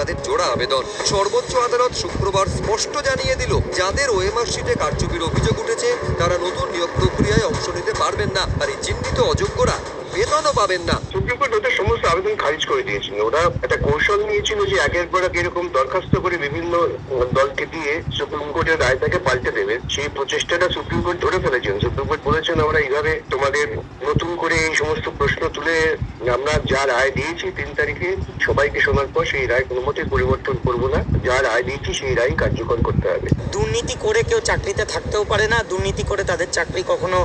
তাদের জোড়া আবেদন। সর্বোচ্চ আদালত শুক্রবার স্পষ্ট জানিয়ে দিল, যাদের ওএমআর শিটে কারচুপির অভিযোগ উঠেছে, তারা নতুন নিয়োগ প্রক্রিয়ায় অংশ নিতে পারবেন না, আর এই চিহ্নিত অযোগ্যরা বেতনও পাবেন না। সুপ্রিম কোর্ট ওদের সমস্ত আবেদন খারিজ করে দিয়েছিল। ওরা একটা কৌশল নিয়েছিল যে একের পর এরকম দরখাস্ত করে বিভিন্ন দলকে দিয়ে সুপ্রিম কোর্টের রায়টাকে পাল্টে দেবে। সেই প্রচেষ্টাটা সুপ্রিম কোর্ট ধরে ফেলেছেন। সুপ্রিম কোর্ট বলেছেন, আমরা এইভাবে তোমাদের নতুন করে এই সমস্ত প্রশ্ন তুলে আমরা যা রায় দিয়েছি তিন তারিখে সবাইকে শোনার পর সেই রায় কোনো মতে পরিবর্তন করব না। যা রায় দিয়েছি সেই রায় কার্যকর করতে হবে। দুর্নীতি করে কেউ চাকরিতে থাকতেও পারে না। দুর্নীতি করে তাদের চাকরি কখনো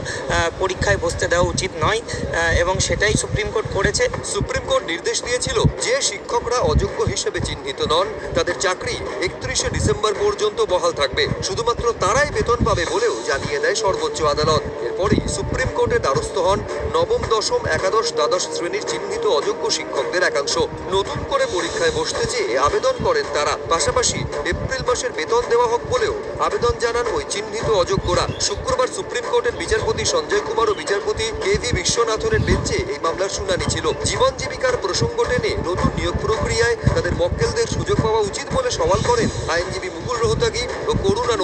পরীক্ষায় বসতে দেওয়া উচিত নয়। এবং সেটাই সুপ্রিম কোর্ট করেছে। সুপ্রিম কোর্ট নির্দেশ দিয়েছিল যে শিক্ষকরা অযোগ্য হিসেবে চিহ্নিত নন। তাদের চাকরি একত্রিশে ডিসেম্বর পর্যন্ত বহাল থাকবে। শুধুমাত্র তারাই বেতন পাবে বলেও জানিয়ে দেয় সর্বোচ্চ আদালত। এরপরই সুপ্রিম কোর্টে দ্বারস্থ হন নবম, দশম, একাদশ, দ্বাদশ শ্রেণির চিহ্নিত অযোগ্য শিক্ষকদের একাংশ। নতুন করে পরীক্ষায় বসতে চেয়ে আবেদন করেন তারা। পাশাপাশি এপ্রিল মাসের বেতন দেওয়া হোক বলেও আবেদন জানান ওই চিহ্নিত অযোগ্যরা। শুক্রবার সুপ্রিম কোর্টের বিচারপতি সঞ্জয় কুমার ও বিচারপতি কে ভি বিশ্বনাথনের বেঞ্চে এই মামলার শুনানি ছিল। জীবন জীবিকার প্রসঙ্গ টেনে নতুন নিয়োগ প্রক্রিয়ায় তাদের মক্কেলদের সুযোগ পাওয়া উচিত বলে সওয়াল করেন আইনজীবী মুকুল রোহতাগি ও করুণা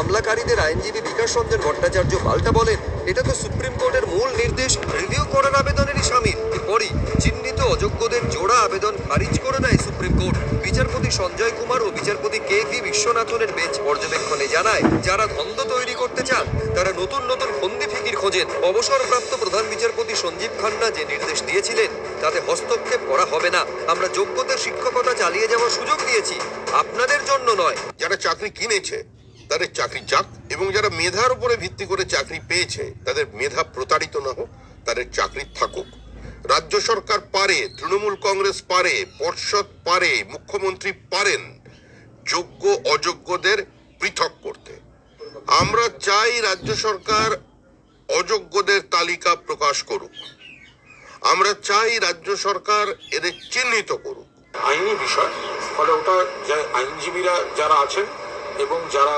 মামলাকারীদের আইনজীবী বিকাশ রঞ্জন ভট্টাচার্য পাল্টা বলেন, এটা তো সুপ্রিম কোর্টের মূল নির্দেশ, রিভিউ করার আবেদনেরই সামিল। এরপরই চিহ্নিত অযোগ্যদের জোড়া আবেদন খারিজ করে দেয় সুপ্রিম কোর্ট। বিচারপতি সঞ্জয় কুমার ও বিচারপতি কে ভি বিশ্বনাথনের বেঞ্চ পর্যবেক্ষণে জানায়, যারা দ্বন্দ্ব তৈরি করতে চান, তারা নতুন নতুন ফন্দি ফিকির খোঁজেন। অবসরপ্রাপ্ত প্রধান বিচারপতি সঞ্জীব খান্না যে নির্দেশ দিয়েছিলেন, তাতে হস্তক্ষেপ করা হবে না। আমরা যোগ্যতার শিক্ষকতা চালিয়ে যাওয়ার সুযোগ দিয়েছি। আপনাদের জন্য নয়। যারা চাকরি কিনেছে তাদের চাকরি যাক এবং যারা মেধার উপরে ভিত্তি করে চাকরি পেয়েছে, তাদের মেধা প্রতারিত না হোক, তাদের চাকরি থাকুক। রাজ্য সরকার পারে, তৃণমূল কংগ্রেস পারে, পর্ষদ পারে, মুখ্যমন্ত্রী পারেন যোগ্য অযোগ্যদের পৃথক করতে। আমরা চাই রাজ্য সরকার অযোগ্যদের তালিকা প্রকাশ করুক। আমরা চাই রাজ্য সরকার এদের চিহ্নিত করুক। আইনি বিষয়, ফলে ওটা আইনজীবীরা যারা আছেন এবং যারা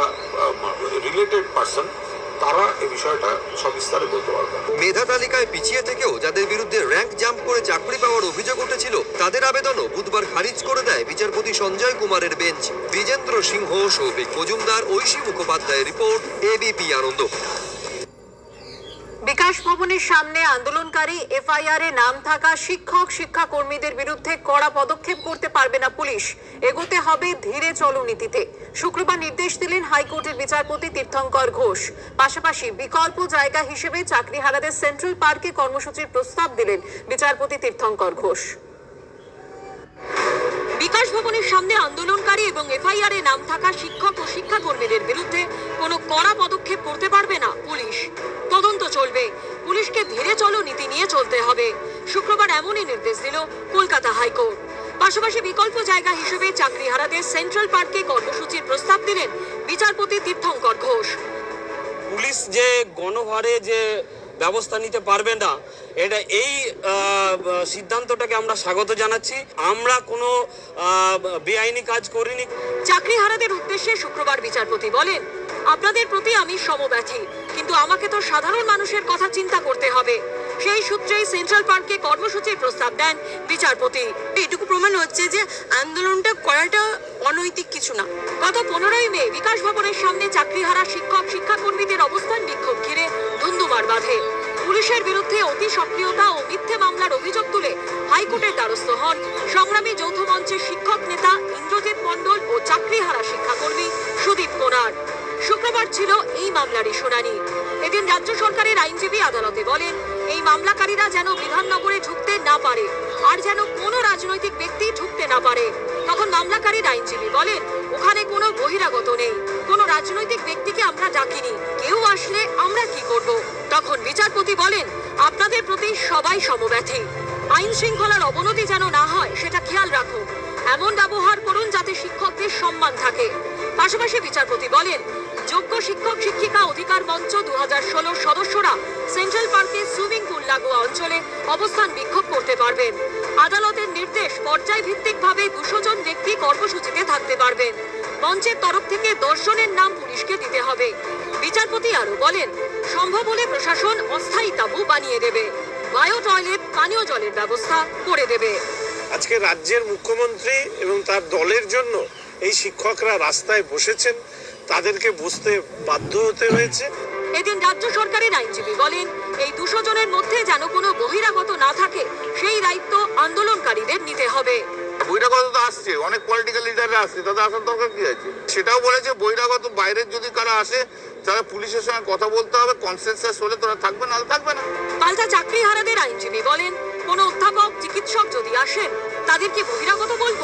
রিলেটেড পার্সন তারা এই বিষয়টা সবিস্তারে বলতে পারবে। মেধা তালিকায় পিছিয়ে থেকেও যাদের বিরুদ্ধে র্যাঙ্ক জাম্প করে চাকরি পাওয়ার অভিযোগ উঠেছিল, তাদের আবেদনও বুধবার খারিজ করে দেয় বিচারপতি সঞ্জয় কুমারের বেঞ্চ। বিজেন্দ্র সিংহ, সৌভিক মজুমদার, ঐশী মুখোপাধ্যায়ের রিপোর্ট এবিপি আনন্দ। বিকাশ ভবনের সামনে আন্দোলনকারী এফআইআর এ নাম থাকা শিক্ষক শিক্ষা কর্মীদের বিরুদ্ধে কড়া পদক্ষেপ করতে পারবে না পুলিশ। এগোতে হবে ধীরে চলো নীতিতে। শুক্রবার নির্দেশ দিলেন হাইকোর্টের বিচারপতি তীর্থঙ্কর ঘোষ। পাশাপাশি বিকল্প জায়গা হিসেবে চাকরিহারাদের সেন্ট্রাল পার্কে কর্মসূচির প্রস্তাব দিলেন বিচারপতি তীর্থঙ্কর ঘোষ। বিকাশ ভবনের সামনে আন্দোলনকারী এবং এফআইআর এ নাম থাকা শিক্ষক ও শিক্ষাকর্মীদের বিরুদ্ধে কোনো কড়া পদক্ষেপ করতে পারবে না পুলিশ। তদন্ত চলবে। পুলিশকে ধীরে চলো, নীতি নিয়ে চলতে হবে। শুক্রবার এমনই নির্দেশ দিল কলকাতা হাইকোর্ট। পাশাপাশি বিকল্প জায়গা হিসেবে চাকরিহারাদের সেন্ট্রাল পার্কে কর্মসূচির প্রস্তাব দিলেন বিচারপতি তীর্থঙ্কর ঘোষ। পুলিশ যে গণভারে যে ব্যবস্থা নিতে পারবে না। এটা এই সিদ্ধান্তটাকে আমরা স্বাগত জানাচ্ছি। আমরা কোনো বেআইনি কাজ করিনি। চাকরিহারাদের উদ্দেশ্যে শুক্রবার বিচারপতি বলেন, আপনাদের প্রতি আমি সমব্যথী, কিন্তু আমাকে তো সাধারণ মানুষের কথা চিন্তা করতে হবে। সেই সূত্রেই সেন্ট্রাল পার্কে কর্মসূচির প্রস্তাব দেন বিচারপতি। এটুকু প্রমাণ হচ্ছে যে আন্দোলনটা করাটা অনৈতিক কিছু না। গত পনেরোই মে বিকাশ ভবনের সামনে চাকরিহারা শিক্ষক, শিক্ষাকর্মীদের অবস্থান বিক্ষোভ ঘিরে ধুন্ধুমার বাঁধে। পুলিশের বিরুদ্ধে অতি সক্রিয়তা ও মিথ্যে মামলার অভিযোগ তুলে হাইকোর্টের দ্বারস্থ হন সংগ্রামী যৌথ মঞ্চের শিক্ষক নেতা ইন্দ্রজিৎ মণ্ডল ও চাকরিহারা শিক্ষাকর্মী সুদীপ কোনার। শুক্রবার ছিল এই মামলারই শুনানি। এদিন রাজ্য সরকারের আইনজীবী আদালতে বলেন, এই মামলাকারীরা যেন বিধাননগরে ঢুকতে না পারে, আর যেন কোনো রাজনৈতিক ব্যক্তি ঢুকতে না পারে। মামলাকারীর আইনজীবী বলেন, ওখানে কোনো বহিরাগত নেই। কোনো রাজনৈতিক ব্যক্তিকে আমরা ডাকিনি। কেউ আসলে আমরা কি করব? তখন বিচারপতি বলেন, আপনাদের প্রতি সবাই সমব্যথী। আইন শৃঙ্খলার অবনতি যেন না হয়, সেটা খেয়াল রাখুন এমন ব্যবহার করুন যাতে শিক্ষকদের সম্মান থাকে। পাশাপাশি বিচারপতি বলেন যোগ্য শিক্ষক, শিক্ষিকা অধিকার মঞ্চ দু সদস্যরা সেন্ট্রাল পার্কে সুইমিং পুল লাগোয়া অঞ্চলে অবস্থান বিক্ষোভ করতে পারবেন। আদালতের নির্দেশ পর্যায় ভিত্তিকভাবে দুশো জন ব্যক্তি কর্মসূচিতে থাকতে পারবেন। মঞ্চের তরফ থেকে দশ জনের নাম পুলিশকে দিতে হবে। বিচারপতি আরও বলেন, সম্ভব হলে প্রশাসন অস্থায়ী তাঁবু বানিয়ে দেবে। বায়ো টয়লেট পানীয় জলের ব্যবস্থা করে দেবে। আজকে রাজ্যের মুখ্যমন্ত্রী এবং তার দলের জন্য এই শিক্ষকরা রাস্তায় বসেছেন। তাদেরকে বুঝতে বাধ্য হতে হয়েছে। এদিন রাজ্য সরকারের আইনজীবী বলেন এই দুশো জনের মধ্যে যেন কোনো বহিরাগত না থাকে সেই দায়িত্ব আন্দোলনকারীদের নিতে হবে। বহিরাগত তো আসছে অনেক পলিটিক্যাল লিডাররা আসছে তাদের আসার দরকার কি আছে? সেটাও বলেছে বহিরাগত বাইরের যদি কারা আসে তারা পুলিশের সঙ্গে কথা বলতে হবে কনসেন্সাস হলে তোরা থাকবে না থাকবে না। পাল্টা চাকরিহারাদের আইনজীবী বলেন কোন অধ্যাপক চিকিৎসক যদি আসেন তাদেরকে বহিরাগত বলব?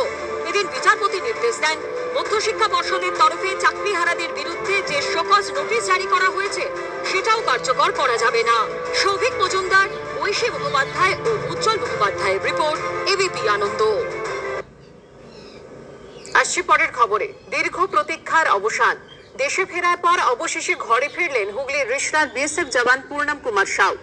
এদিন বিচারপতি নির্দেশ দেন। মধ্যশিক্ষা পর্ষদের তরফে চাকরিহারাদের বিরুদ্ধে যে শোকজ নোটিশ জারি করা হয়েছে, সেটাও কার্যকর করা যাবে না। সৌভিক মজুমদার, ঐশী মুখোপাধ্যায় ও উজ্জ্বল মুখোপাধ্যায়ের রিপোর্ট এবিপি আনন্দ। আসছে পরের খবরে। দীর্ঘ প্রতীক্ষার অবসান। দেশে ফেরার পর অবশেষে ঘরে ফিরলেন হুগলির ঋষরাজ বিএসএফ জওয়ান পূর্ণম কুমার সাউ।